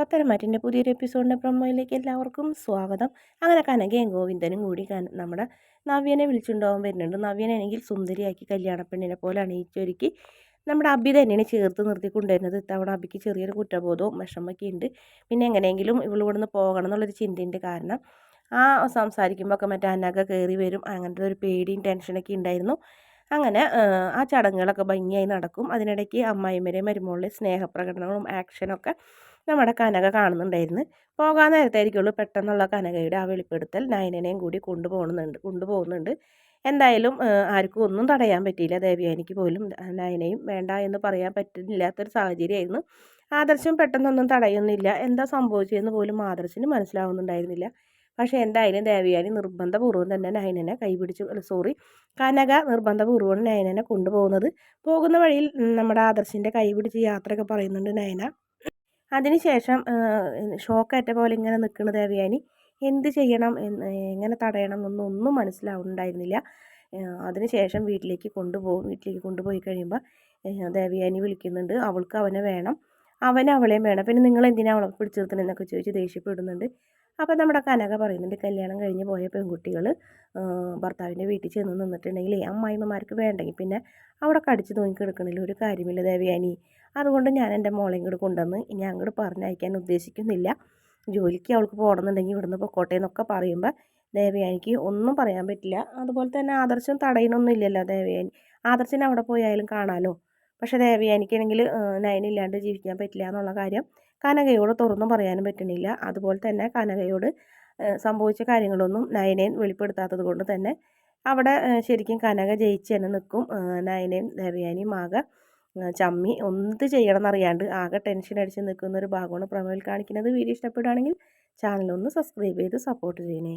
പത്തരമാറ്റിന്റെ പുതിയൊരു എപ്പിസോഡിന്റെ പ്രൊമോയിലേക്ക് എല്ലാവർക്കും സ്വാഗതം. അങ്ങനെ കനകയും ഗോവിന്ദനും കൂടി നമ്മുടെ നവ്യനെ വിളിച്ചുണ്ടാവാൻ വരുന്നുണ്ട്. നവ്യനാണെങ്കിൽ സുന്ദരിയാക്കി കല്യാണപ്പെണ്ണിനെ പോലെ അണിയിച്ചൊരുക്കി നമ്മുടെ അബി തന്നെയാണ് ചേർത്ത് നിർത്തിക്കൊണ്ടുവരുന്നത്. ഇത്തവണ അബിക്ക് ചെറിയൊരു കുറ്റബോധവും വിഷമൊക്കെ ഉണ്ട്. പിന്നെ എങ്ങനെയെങ്കിലും ഇവളിവിടുന്ന് പോകണം എന്നുള്ളൊരു ചിന്തയുണ്ട് കാരണം ആ സംസാരിക്കുമ്പോൾ ഒക്കെ മറ്റേ അനക കയറി വരും. അങ്ങനത്തെ ഒരു പേടിയും ടെൻഷനൊക്കെ ഉണ്ടായിരുന്നു. അങ്ങനെ ആ ചടങ്ങുകളൊക്കെ ഭംഗിയായി നടക്കും. അതിനിടയ്ക്ക് അമ്മായിമ്മരെയും മരുമോളിലെ സ്നേഹപ്രകടനങ്ങളും ആക്ഷനൊക്കെ നമ്മുടെ കനക കാണുന്നുണ്ടായിരുന്നു. പോകാൻ നേരത്തായിരിക്കുള്ളൂ. പെട്ടെന്നുള്ള കനകയുടെ ആ വെളിപ്പെടുത്തൽ നയനനെയും കൂടി കൊണ്ടുപോകുന്നുണ്ട് കൊണ്ടുപോകുന്നുണ്ട്. എന്തായാലും ആർക്കും ഒന്നും തടയാൻ പറ്റിയില്ല. ദേവിയാനിക്ക് പോലും നയനയും വേണ്ട എന്ന് പറയാൻ പറ്റില്ലാത്തൊരു സാഹചര്യമായിരുന്നു. ആദർശം പെട്ടെന്നൊന്നും തടയുന്നില്ല. എന്താ സംഭവിച്ചതെന്ന് പോലും ആദർശിന് മനസ്സിലാവുന്നുണ്ടായിരുന്നില്ല. പക്ഷേ എന്തായാലും ദേവിയാനി നിർബന്ധപൂർവം തന്നെ നയനനെ കൈപിടിച്ച്. സോറി കനക നിർബന്ധപൂർവം നയനനെ കൊണ്ടുപോകുന്നത്. പോകുന്ന വഴിയിൽ നമ്മുടെ ആദർശിന്റെ കൈപിടിച്ച് യാത്രയൊക്കെ പറയുന്നുണ്ട് നയന. അതിനുശേഷം ഷോക്കേറ്റ പോലെ ഇങ്ങനെ നിൽക്കുന്ന ദേവയാനി എന്ത് ചെയ്യണം എങ്ങനെ തടയണം എന്നൊന്നും ഒന്നും മനസ്സിലാവുന്നുണ്ടായിരുന്നില്ല അതിനുശേഷം വീട്ടിലേക്ക് കൊണ്ടുപോകും. വീട്ടിലേക്ക് കൊണ്ടുപോയി കഴിയുമ്പോൾ ദേവയാനി വിളിക്കുന്നുണ്ട്. അവൾക്ക് അവനെ വേണം. അവൻ അവളെയും വേണം. പിന്നെ നിങ്ങൾ എന്തിനാണ് അവളെ പിടിച്ചു നിർത്തണമെന്നൊക്കെ ചോദിച്ച് ദേഷ്യപ്പെടുന്നുണ്ട്. അപ്പോൾ നമ്മുടെ കനക പറയുന്നുണ്ട് കല്യാണം കഴിഞ്ഞ് പോയ പെൺകുട്ടികൾ ഭർത്താവിന്റെ വീട്ടിൽ ചെന്ന് നിന്നിട്ടുണ്ടെങ്കിൽ അമ്മായിമ്മമാർക്ക് വേണ്ടെങ്കിൽ പിന്നെ അവിടെ കടിച്ച് തൂങ്ങി കിടക്കണില്ല ഒരു കാര്യമില്ല ദേവയാനി അതുകൊണ്ട് ഞാൻ എന്റെ മോളെ ഇങ്ങോട്ട് കൊണ്ടുവന്ന് ഇനി അങ്ങോട്ട് പറഞ്ഞയക്കാൻ ഉദ്ദേശിക്കുന്നില്ല. ജോലിക്ക് അവൾക്ക് പോകണമെന്നുണ്ടെങ്കിൽ ഇവിടുന്ന് പൊക്കോട്ടെ എന്നൊക്കെ പറയുമ്പോൾ ദേവയാനിക്ക് ഒന്നും പറയാൻ പറ്റില്ല. അതുപോലെ തന്നെ ആദർശം തടയണമൊന്നും ഇല്ലല്ലോ ദേവയാനി. ആദർശിനെ അവിടെ പോയാലും കാണാമല്ലോ പക്ഷേ ദേവയാനിക്കാണെങ്കിൽ നയനില്ലാണ്ട് ജീവിക്കാൻ പറ്റില്ല എന്നുള്ള കാര്യം കനകയോട് തുറന്നു പറയാനും പറ്റണില്ല. അതുപോലെ തന്നെ കനകയോട് സംഭവിച്ച കാര്യങ്ങളൊന്നും നയനയും വെളിപ്പെടുത്താത്തത് കൊണ്ട് തന്നെ അവിടെ ശരിക്കും കനക ജയിച്ച് തന്നെ നിൽക്കും. നയനയും ദേവയാനിയും ആകെ ചമ്മി എന്ത് ചെയ്യണം എന്നറിയാണ്ട് ആകെ ടെൻഷൻ അടിച്ച് നിൽക്കുന്ന ഒരു ഭാഗമാണ് പ്രമേൽ കാണിക്കുന്നത്. വീഡിയോ ഇഷ്ടപ്പെടുകയാണെങ്കിൽ ഒന്ന് സബ്സ്ക്രൈബ് ചെയ്ത് സപ്പോർട്ട് ചെയ്യണേ.